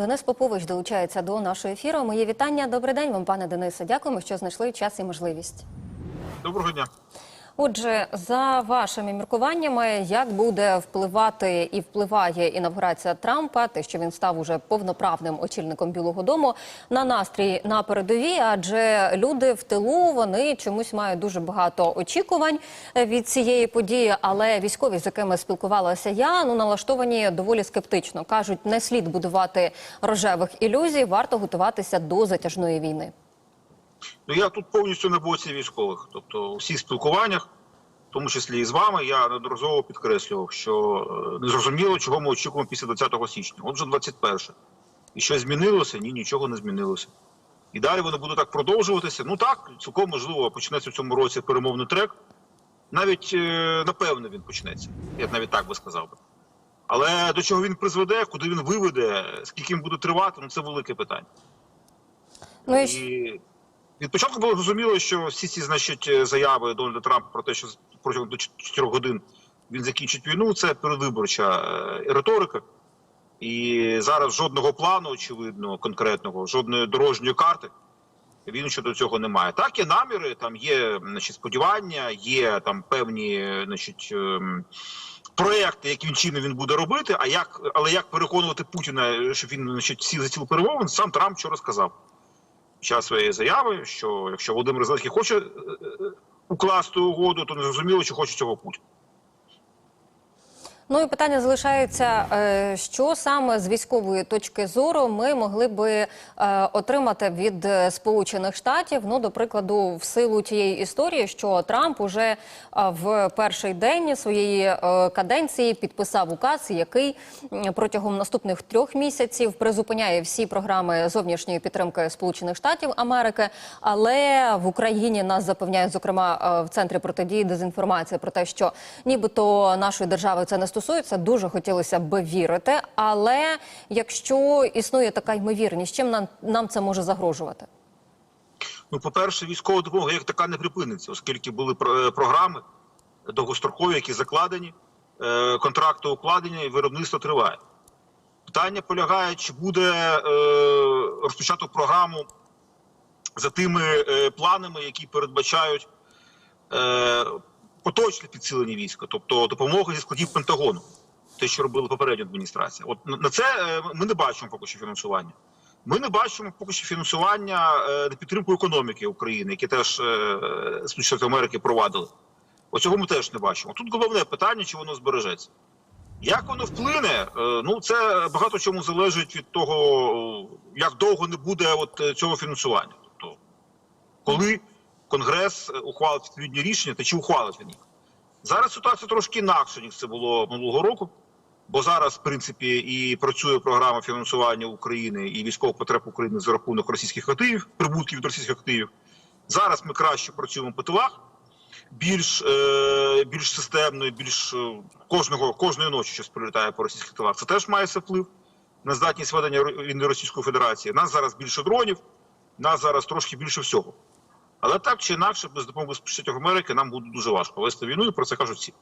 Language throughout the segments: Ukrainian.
Денис Попович долучається до нашого ефіру. Моє вітання. Добрий день вам, пане Денисе. Дякуємо, що знайшли час і можливість. Доброго дня. Отже, за вашими міркуваннями, як буде впливати і впливає інавгурація Трампа, те, що він став уже повноправним очільником Білого Дому, на настрій на передовій, адже люди в тилу вони чомусь мають дуже багато очікувань від цієї події. Але військові, з якими спілкувалася я, ну налаштовані доволі скептично. кажуть, не слід будувати рожевих ілюзій, варто готуватися до затяжної війни. Ну я тут повністю на боці військових. Тобто, у всіх спілкуваннях, в тому числі і з вами, я неодноразово підкреслював, що е, незрозуміло, чого ми очікуємо після 20 січня. Отже, 21. І що змінилося? Ні, нічого не змінилося. І далі воно буде так продовжуватися. Ну так, цілком можливо, почнеться в цьому році перемовний трек. Навіть е, напевно він почнеться. Я б навіть так би сказав би. Але до чого він призведе, куди він виведе, скільки він буде тривати, ну це велике питання. Ну І від початку було зрозуміло, що всі ці значить заяви Дональда Трампа про те, що протягом до 4 годин він закінчить війну, це передвиборча е, риторика. І зараз жодного плану, очевидно, конкретного, жодної дорожньої карти він щодо цього не має. Так, є наміри, там є значить, сподівання, є там певні значить, ем, проекти, яким чином він буде робити. А як, але як переконувати Путіна, щоб він значить, сів за стіл перемовин, сам Трамп вчора сказав час своєї заяви, що якщо Володимир Зеленський хоче е, е, укласти угоду, то не зрозуміло, чи хоче цього Путін. Ну і питання залишається, е, що саме з військової точки зору ми могли би е, отримати від е, Сполучених Штатів. Ну, до прикладу, в силу тієї історії, що Трамп уже в перший день своєї каденції підписав указ, який протягом наступних трьох місяців призупиняє всі програми зовнішньої підтримки Сполучених Штатів Америки. Але в Україні нас запевняють, зокрема в центрі протидії дезінформації про те, що нібито нашої держави це не стосується, дуже хотілося б вірити. Але якщо існує така ймовірність, чим нам, нам це може загрожувати? Ну, по-перше, військова допомога як така не припиниться, оскільки були е, програми довгострокові, які закладені, е, контракти укладені, і виробництво триває. Питання полягає, чи буде е, розпочато програму за тими планами, які передбачають поточне підсилення війська, тобто допомога зі складів Пентагону, те, що робила попередня адміністрація. От на- це е, ми не бачимо поки що фінансування. Ми не бачимо поки що фінансування е, на підтримку економіки України, яке теж е, Сполучені Штати Америки провадили. Оцього ми теж не бачимо. Тут головне питання, чи воно збережеться. Як воно вплине? Ну це багато чому залежить від того, як довго не буде от цього фінансування. Тобто, коли Конгрес е, ухвалить відповідні рішення, та чи ухвалить він їх. Зараз ситуація трошки інакша, ніж це було минулого року. Бо зараз, в принципі, і працює програма фінансування України і військових потреб України за рахунок російських активів, прибутків від російських активів. Зараз ми краще працюємо по тилах, більш, е, більш системно, більш е, кожного кожної ночі щось прилітає по російських тилах. Це теж має свій вплив на здатність ведення війни Російської Федерації. Нас зараз більше дронів, нас зараз трошки більше всього. Але так чи інакше, без допомоги Сполучених Америки нам буде дуже важко вести війну, і про це кажуть всі.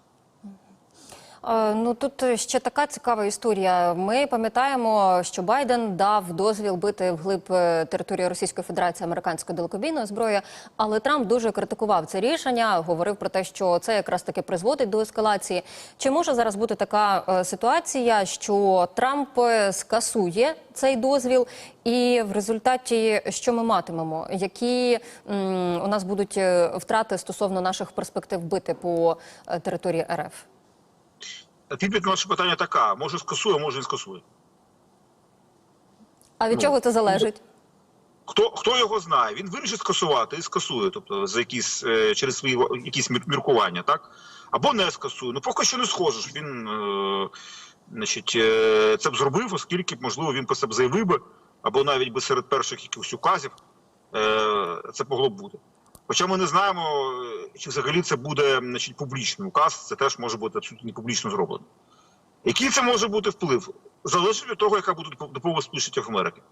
Е, Ну тут ще така цікава історія. Ми пам'ятаємо, що Байден дав дозвіл бити вглиб е, території Російської Федерації американської далекобійної зброї, але Трамп дуже критикував це рішення, говорив про те, що це якраз таки призводить до ескалації. Чи може зараз бути така е, ситуація, що Трамп е, скасує цей дозвіл, і в результаті що ми матимемо? Які м, у нас будуть е, втрати стосовно наших перспектив бити по е, території РФ? Відповідь на ваше питання така: може скасує, може не скасує. А від Ну, чого це залежить? Хто хто його знає? Він вирішить скасувати і скасує, тобто за якісь е, через свої якісь міркування, так або не скасує. Ну поки що не схоже, що він е, значить, е, це б зробив, оскільки можливо він про себе заявив би, або навіть би серед перших якихось указів е, це могло б бути. Хоча ми не знаємо, е, чи взагалі це буде значить, публічний указ, це теж може бути абсолютно не публічно зроблено. Який це може бути вплив? Залежить від того, яка буде допомога Сполучених Америки.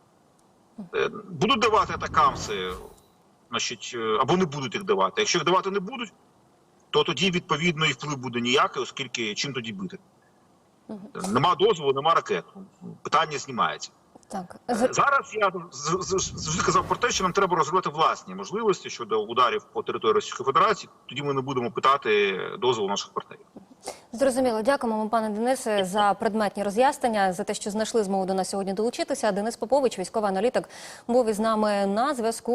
Е, Будуть давати атакамси, значить, е, або не будуть їх давати. Якщо їх давати не будуть, то тоді відповідно і вплив буде ніякий, оскільки чим тоді бити. Нема дозволу, нема ракет. Питання знімається. Так Е, Зараз я з- з- з- завжди казав про те, що нам треба розробити власні можливості щодо ударів по території Російської Федерації. Тоді ми не будемо питати дозволу наших партнерів. Зрозуміло, дякуємо вам, пане Денисе, за предметні роз'яснення, за те, що знайшли змогу до нас сьогодні долучитися. Денис Попович, військовий аналітик, був із нами на зв'язку.